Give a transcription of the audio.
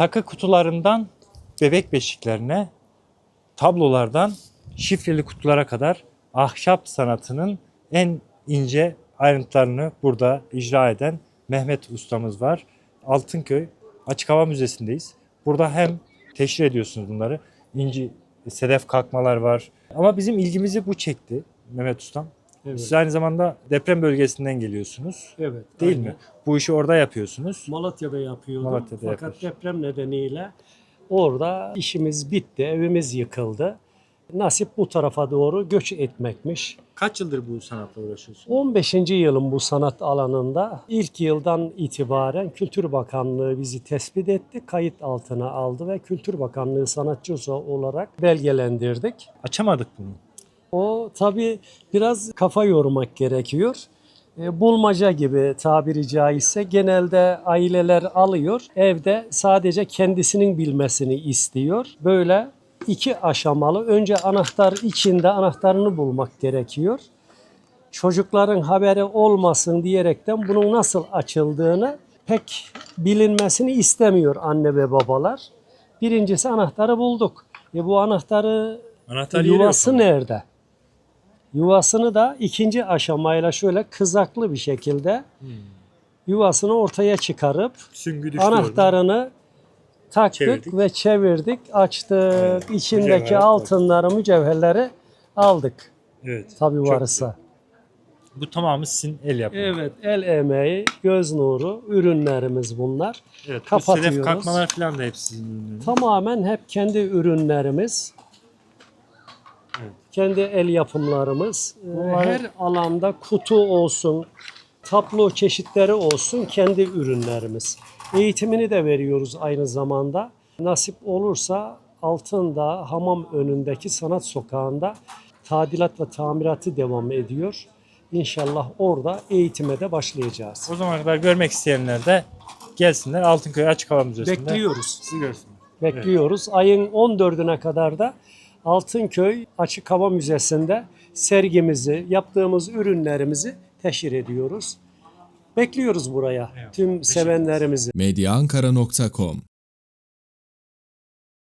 Takı kutularından bebek beşiklerine, tablolardan şifreli kutulara kadar ahşap sanatının en ince ayrıntılarını burada icra eden Mehmet ustamız var. Altınköy Açık Hava Müzesi'ndeyiz. Burada hem teşhir ediyorsunuz bunları. İnci, sedef kalkmalar var. Ama bizim ilgimizi bu çekti Mehmet Ustam. Evet. Siz aynı zamanda deprem bölgesinden geliyorsunuz. Evet. Değil aynen. mi? Bu işi orada yapıyorsunuz. Malatya'da yapıyordum. Malatya'da Fakat yapıyorsun. deprem nedeniyle orada işimiz bitti, evimiz yıkıldı. Nasip bu tarafa doğru göç etmekmiş. Kaç yıldır bu sanatla uğraşıyorsun? 15. yılım bu sanat alanında. İlk yıldan itibaren Kültür Bakanlığı bizi tespit etti, kayıt altına aldı ve Kültür Bakanlığı sanatçısı olarak belgelendirdik. Açamadık bunu. O tabii biraz kafa yormak gerekiyor. E, bulmaca gibi tabiri caizse genelde aileler alıyor. Evde sadece kendisinin bilmesini istiyor. Böyle iki aşamalı. Önce anahtar içinde anahtarını bulmak gerekiyor. Çocukların haberi olmasın diyerekten bunun nasıl açıldığını pek bilinmesini istemiyor anne ve babalar. Birincisi anahtarı bulduk. E bu anahtarı Anahtar yuvası nerede? Yuvasını da ikinci aşamayla şöyle kızaklı bir şekilde Hmm. yuvasını ortaya çıkarıp Süngü anahtarını taktık Çevirdik. ve çevirdik, açtık. Evet, İçindeki mücevherat var. altınları, mücevherleri aldık. Evet. Tabii varsa. güzel. Bu tamamı sizin el yapımı. Evet, el emeği, göz nuru ürünlerimiz bunlar. Evet. Bu Kapatıyoruz. sedef kalkmalar falan da hep sizin ürünleriniz. Tamamen hep kendi ürünlerimiz. Evet. Kendi el yapımlarımız. Ee, Bunlar- Her alanda kutu olsun, tablo çeşitleri olsun kendi ürünlerimiz. Eğitimini de veriyoruz aynı zamanda. Nasip olursa Altındağ hamam önündeki sanat sokağında tadilat ve tamiratı devam ediyor. İnşallah orada eğitime de başlayacağız. O zamana kadar görmek isteyenler de gelsinler Altınköy Açık Hava Müzesi'nde. Bekliyoruz. Sizi görsünler. Bekliyoruz. Ayın 14'üne kadar da Altınköy Açık Hava Müzesi'nde sergimizi, yaptığımız ürünlerimizi teşhir ediyoruz. Bekliyoruz buraya Evet, tüm sevenlerimizi. medyaankara.com